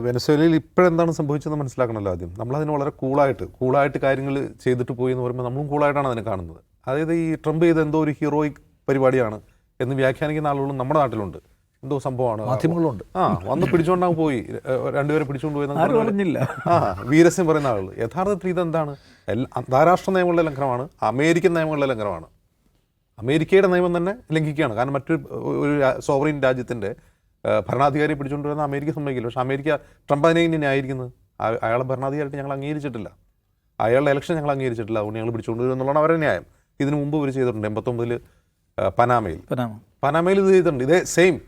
വെനസ്വേലയിൽ ഇപ്പോഴെന്താണ് സംഭവിച്ചതെന്ന് മനസ്സിലാക്കണമല്ലോ ആദ്യം. നമ്മളതിന് വളരെ കൂളായിട്ട് കൂളായിട്ട് കാര്യങ്ങൾ ചെയ്തിട്ട് പോയി എന്ന് പറയുമ്പോൾ നമ്മളും കൂളായിട്ടാണ് അതിനെ കാണുന്നത്. അതായത് ഈ ട്രംപ് ചെയ്ത എന്തോ ഒരു ഹീറോയിക് പരിപാടിയാണ് എന്ന് വ്യാഖ്യാനിക്കുന്ന ആളുകളും നമ്മുടെ നാട്ടിലുണ്ട്. എന്തോ സംഭവമാണ്. മാധ്യമങ്ങളുണ്ട്. ആ വന്ന് പിടിച്ചോണ്ടാകും പോയി. രണ്ടുപേരെ പിടിച്ചുകൊണ്ട് പോയി അറിഞ്ഞില്ല. ആ വീരസ്യം പറയുന്ന ആളുകൾ യഥാർത്ഥത്തിൽ ഇതെന്താണ് എല്ലാ അന്താരാഷ്ട്ര നിയമങ്ങളുടെ ലംഘനമാണ് അമേരിക്കൻ നിയമങ്ങളുടെ ലംഘനമാണ്. അമേരിക്കയുടെ നിയമം തന്നെ ലംഘിക്കുകയാണ്. കാരണം മറ്റൊരു ഒരു സോവറിൻ രാജ്യത്തിന്റെ ഭരണാധികാരിയെ പിടിച്ചുകൊണ്ട് വരുന്ന അമേരിക്ക സമ്മതിക്കില്ല. പക്ഷേ അമേരിക്ക ട്രംപ് അതിനെ ഇനി ന്യായീകരിക്കുന്നത് അയ- അയാളെ ഭരണാധികാരിയായിട്ട് ഞങ്ങൾ അംഗീകരിച്ചിട്ടില്ല. അയാളുടെ ഇലക്ഷൻ ഞങ്ങൾ അംഗീകരിച്ചിട്ടില്ല. അതുകൊണ്ട് ഞങ്ങൾ പിടിച്ചുകൊണ്ട് വരും എന്നുള്ളതാണ് അവരുടെ ന്യായം. ഇതിനു മുമ്പ് ഇവർ ചെയ്തിട്ടുണ്ട്. എൺപത്തൊമ്പതിൽ പനാമയിൽ. പനാമയിൽ ഇത് ചെയ്തിട്ടുണ്ട്. ഇതേ സെയിം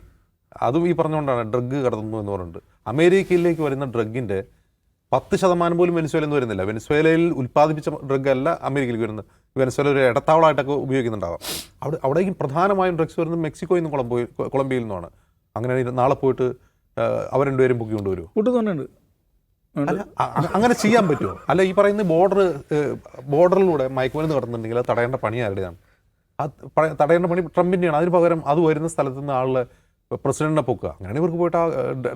അതും ഈ പറഞ്ഞുകൊണ്ടാണ് ഡ്രഗ് കടത്തുന്നു എന്ന് പറഞ്ഞിട്ട്. അമേരിക്കയിലേക്ക് വരുന്ന ഡ്രഗിന്റെ പത്ത് ശതമാനം പോലും വെനസ്വേലയിൽ നിന്ന് വരുന്നില്ല. വെനസ്വേലയിൽ ഉൽപ്പാദിപ്പിച്ച ഡ്രഗ് അല്ല അമേരിക്കയിലേക്ക് വരുന്നത്. വെനസ്വേല ഒരു ഇടത്താവളമായിട്ടൊക്കെ ഉപയോഗിക്കുന്നുണ്ടാവാം. അവിടെ അവിടേക്കും പ്രധാനമായും ഡ്രഗ്സ് വരുന്നത് മെക്സിക്കോയിൽ നിന്നും കൊളംബോ കൊളംബിയയിൽ നിന്നുമാണ്. അങ്ങനെ നാളെ പോയിട്ട് അവർ രണ്ടുപേരും പൊക്കി കൊണ്ടുവരുമോ അങ്ങനെ ചെയ്യാൻ പറ്റുമോ അല്ല ഈ പറയുന്ന ബോർഡർ ബോർഡറിലൂടെ മയക്കുമരുന്ന് കടത്തുന്നുണ്ടെങ്കിൽ അത് തടയേണ്ട പണി ആരുടെയാണ് അത് തടയേണ്ട പണി ട്രംപിന്റെയാണ് അതിന് പകരം അത് വരുന്ന സ്ഥലത്ത് നിന്ന് ആളുടെ പ്രസിഡന്റിനെ പൊക്കുക. അങ്ങനെ ഇവർക്ക് പോയിട്ട് ആ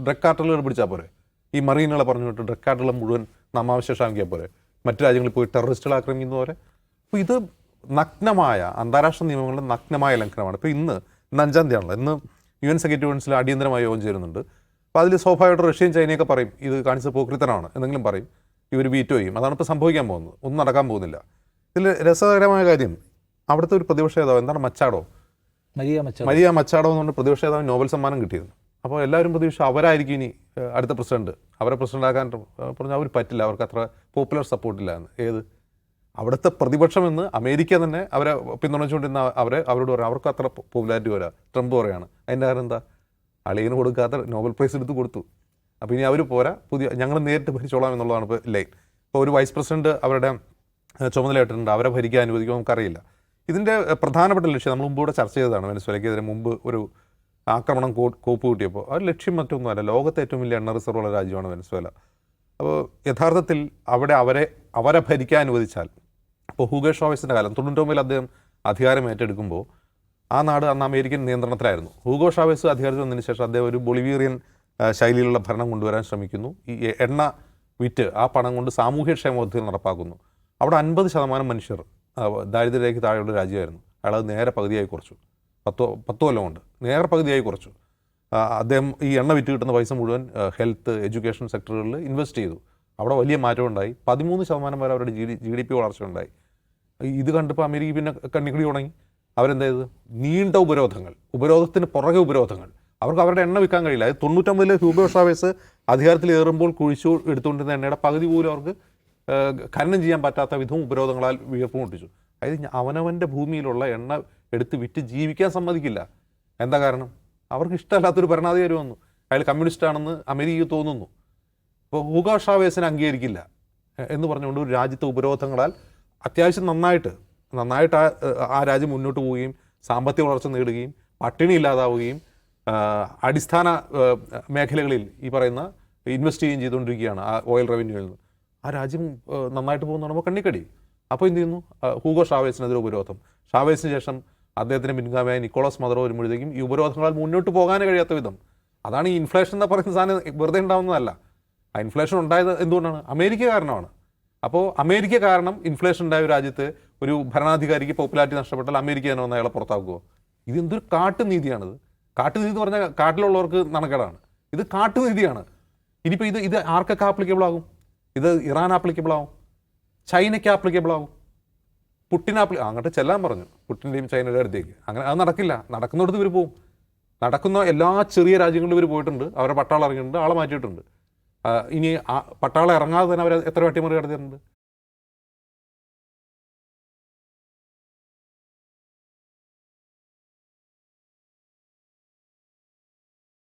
ഡ്രഗ് കാർട്ടലുകൾ പിടിച്ചാൽ പോരെ? ഈ മറീനുകളെ പറഞ്ഞു വിട്ട് ഡ്രഗ് കാർട്ടലുകൾ മുഴുവൻ നാമാവശേഷമാക്കിയാൽ പോരെ? മറ്റു രാജ്യങ്ങളിൽ പോയി ടെററിസ്റ്റുകൾ ആക്രമിക്കുന്ന പോലെ അപ്പോൾ ഇത് നഗ്നമായ അന്താരാഷ്ട്ര നിയമങ്ങളുടെ നഗ്നമായ ലംഘനമാണ്. ഇപ്പോൾ ഇന്ന് ഇന്ന് അഞ്ചാം തീയതിയാണല്ലോ ഇന്ന് യു എൻ സെക്രട്ടറി കൗൺസിൽ അടിയന്തരമായി യോഗം ചേരുന്നുണ്ട്. അപ്പോൾ അതിൽ സ്വാഭാവികമായിട്ട് റഷ്യയും ചൈനയൊക്കെ പറയും ഇത് കാണിച്ച പോക്രിത്തനാണ് എന്തെങ്കിലും പറയും ഇവർ വീറ്റോ ചെയ്യും. അതാണ് ഇപ്പോൾ സംഭവിക്കാൻ പോകുന്നത്. ഒന്നും നടക്കാൻ പോകുന്നില്ല. ഇതിൽ രസകരമായ കാര്യം അവിടുത്തെ ഒരു പ്രതിപക്ഷ നേതാവ് എന്താണ്? മച്ചാടോ. മരിയ മച്ചാ മരിയ മച്ചാടോ എന്ന് പറഞ്ഞ പ്രതിപക്ഷ നേതാവ് നോബൽ സമ്മാനം കിട്ടിയിരുന്നു. അപ്പോൾ എല്ലാവരും പ്രതീക്ഷ അവരായിരിക്കും ഇനി അടുത്ത പ്രസിഡന്റ്. അവരെ പ്രസിഡന്റ് ആക്കാൻ പറഞ്ഞാൽ അവർ പറ്റില്ല. അവർക്ക് അത്ര പോപ്പുലർ സപ്പോർട്ടില്ല എന്ന്. ഏത്? അവിടുത്തെ പ്രതിപക്ഷം എന്ന് അമേരിക്ക തന്നെ അവരെ പിന്തുണച്ചുകൊണ്ടിരുന്ന അവരെ അവരോട് പറയാം. അവർക്ക് അത്ര പോപ്പുലാരിറ്റി വരാ ട്രംപ് പറയാണ്. അതിന്റെ കാരണം എന്താ? അളിയന് കൊടുക്കാത്ത നോബൽ പ്രൈസ് എടുത്ത് കൊടുത്തു. അപ്പോൾ ഇനി അവർ പോരാ. പുതിയ ഞങ്ങൾ നേരിട്ട് ഭരിച്ചോളാം എന്നുള്ളതാണ് ഇപ്പോൾ ലൈൻ. ഇപ്പോൾ ഒരു വൈസ് പ്രസിഡന്റ് അവരുടെ ചുമതല ചുമതലയായിട്ടുണ്ട് അവരെ ഭരിക്കാൻ അനുവദിക്കുമോ നമുക്കറിയില്ല. ഇതിന്റെ പ്രധാനപ്പെട്ട ലക്ഷ്യം നമ്മൾ മുമ്പ് ഇവിടെ ചർച്ച ചെയ്തതാണ് വെനസ്വേലയ്ക്കെതിരെ മുമ്പ് ഒരു ആക്രമണം കോപ്പ് കിട്ടിയപ്പോൾ ആ ലക്ഷ്യം മറ്റൊന്നുമല്ല. ലോകത്തെ ഏറ്റവും വലിയ എണ്ണ റിസർവ് ഉള്ള രാജ്യമാണ് വെനസ്വേല. അപ്പോൾ യഥാർത്ഥത്തിൽ അവിടെ അവരെ അവരെ ഭരിക്കാൻ അനുവദിച്ചാൽ ഇപ്പോൾ ഹൂഗോ ഷോവേസിന്റെ കാലം തൊണ്ണൂറ്റൊമ്പതിൽ അദ്ദേഹം അധികാരം ഏറ്റെടുക്കുമ്പോൾ ആ നാട് അന്ന് അമേരിക്കൻ നിയന്ത്രണത്തിലായിരുന്നു. ഹൂഗോ ഷാവേസ് അധികാരത്തിൽ വന്നതിന് ശേഷം അദ്ദേഹം ഒരു ബൊളിവീറിയൻ ശൈലിയിലുള്ള ഭരണം കൊണ്ടുവരാൻ ശ്രമിക്കുന്നു. ഈ എണ്ണ വിറ്റ് ആ പണം കൊണ്ട് സാമൂഹ്യക്ഷേമ പദ്ധതി നടപ്പാക്കുന്നു. അവിടെ അൻപത് ശതമാനം മനുഷ്യർ ദാരിദ്ര്യരേഖ താഴെയുള്ള രാജ്യമായിരുന്നു. അയാൾ അത് നേരെ പകുതിയായി കുറച്ചു. പത്തോ പത്ത് കൊല്ലം കൊണ്ട് നേരെ പകുതിയായി കുറച്ചു. അദ്ദേഹം ഈ എണ്ണ വിറ്റ് കിട്ടുന്ന പൈസ മുഴുവൻ ഹെൽത്ത് എഡ്യൂക്കേഷൻ സെക്ടറുകളിൽ ഇൻവെസ്റ്റ് ചെയ്തു. അവിടെ വലിയ മാറ്റം ഉണ്ടായി പതിമൂന്ന് ശതമാനം വരെ അവരുടെ G D G D P വളർച്ച ഉണ്ടായി ഇത് കണ്ടപ്പോൾ അമേരിക്ക പിന്നെ കണ്ണിക്കുടി തുടങ്ങി. അവരെന്തായത് നീണ്ട ഉപരോധങ്ങൾ. ഉപരോധത്തിന് പുറകെ ഉപരോധങ്ങൾ. അവർക്ക് അവരുടെ എണ്ണ വിൽക്കാൻ കഴിയില്ല. അത് തൊണ്ണൂറ്റൊമ്പതിൽ ഹ്യൂബോ ഷാവേസ് അധികാരത്തിൽ ഏറുമ്പോൾ കുഴിച്ചു എടുത്തുകൊണ്ടിരുന്ന എണ്ണയുടെ പകുതി പോലും അവർക്ക് ഖനനം ചെയ്യാൻ പറ്റാത്ത വിധവും ഉപരോധങ്ങളാൽ വിയർപ്പ് മുട്ടിച്ചു. അതായത് അവനവന്റെ ഭൂമിയിലുള്ള എണ്ണ എടുത്ത് വിറ്റ് ജീവിക്കാൻ സമ്മതിക്കില്ല. എന്താ കാരണം? അവർക്ക് ഇഷ്ടമല്ലാത്തൊരു ഭരണാധികാരി വന്നു. അയാൾ കമ്മ്യൂണിസ്റ്റ് ആണെന്ന് അമേരിക്കയ്ക്ക് തോന്നുന്നു. അപ്പോൾ ഹൂഗോ ഷാവേസിനെ അംഗീകരിക്കില്ല. എന്ന് പറഞ്ഞുകൊണ്ട് ഒരു രാജ്യത്തെ ഉപരോധങ്ങളാൽ അത്യാവശ്യം നന്നായിട്ട് നന്നായിട്ട് ആ ആ രാജ്യം മുന്നോട്ട് പോവുകയും സാമ്പത്തിക വളർച്ച നേടുകയും പട്ടിണി ഇല്ലാതാവുകയും അടിസ്ഥാന മേഖലകളിൽ ഈ പറയുന്ന ഇൻവെസ്റ്റ് ചെയ്യുകയും ചെയ്തുകൊണ്ടിരിക്കുകയാണ് ആ ഓയിൽ റവന്യൂവിൽ നിന്ന്. ആ രാജ്യം നന്നായിട്ട് പോകുന്ന പറയുമ്പോൾ കണ്ണിക്കടി. അപ്പോൾ എന്ത് ചെയ്യുന്നു? ഹൂഗോ ഷാവേസിനെതിരെ ഉപരോധം. ഷാവേസിന് ശേഷം അദ്ദേഹത്തിന് പിൻഗാമിയായ നിക്കോളസ് മദറോ വരുമ്പോഴത്തേക്കും ഈ ഉപരോധങ്ങളാൽ മുന്നോട്ട് പോകാനേ കഴിയാത്ത വിധം. അതാണ് ഈ ഇൻഫ്ലേഷൻ എന്ന് പറയുന്ന സാധനം വെറുതെ ഉണ്ടാവുന്നതല്ല. ആ ഇൻഫ്ലേഷൻ ഉണ്ടായത് എന്തുകൊണ്ടാണ്? അമേരിക്ക കാരണമാണ്. അപ്പോൾ അമേരിക്ക കാരണം ഇൻഫ്ലേഷൻ ഉണ്ടായ രാജ്യത്ത് ഒരു ഭരണാധികാരിക്ക് പോപ്പുലാരിറ്റി നഷ്ടപ്പെട്ടാൽ അമേരിക്ക തന്നെ വന്ന് അയാളെ പുറത്താക്കുമോ ഇത് എന്തൊരു കാട്ടുനീതിയാണിത്. കാട്ടുനീതി എന്ന് പറഞ്ഞാൽ കാട്ടിലുള്ളവർക്ക് നടക്കടാണ് ഇത് കാട്ടുനീതിയാണ്. ഇനിയിപ്പോൾ ഇത് ഇത് ആർക്കൊക്കെ ആപ്ലിക്കബിൾ ആകും? ഇത് ഇറാൻ ആപ്ലിക്കബിൾ ആവും? ചൈനയ്ക്ക് ആപ്ലിക്കബിൾ ആവും? പുട്ടിൻ ആപ്ലി അങ്ങോട്ട് ചെല്ലാൻ പറഞ്ഞു. പുട്ടിന്റെയും ചൈനയുടെ അടുത്തേക്ക്. അങ്ങനെ അത് നടക്കില്ല. നടക്കുന്നിടത്ത് ഇവർ പോവും. നടക്കുന്ന എല്ലാ ചെറിയ രാജ്യങ്ങളിലും ഇവർ പോയിട്ടുണ്ട്. അവരെ പട്ടാളം ഇറങ്ങിയിട്ടുണ്ട്. ആളെ മാറ്റിയിട്ടുണ്ട്. ഇനി പട്ടാളം ഇറങ്ങാതെ തന്നെ അവർ എത്ര അട്ടിമറി നടത്തിയിട്ടുണ്ട്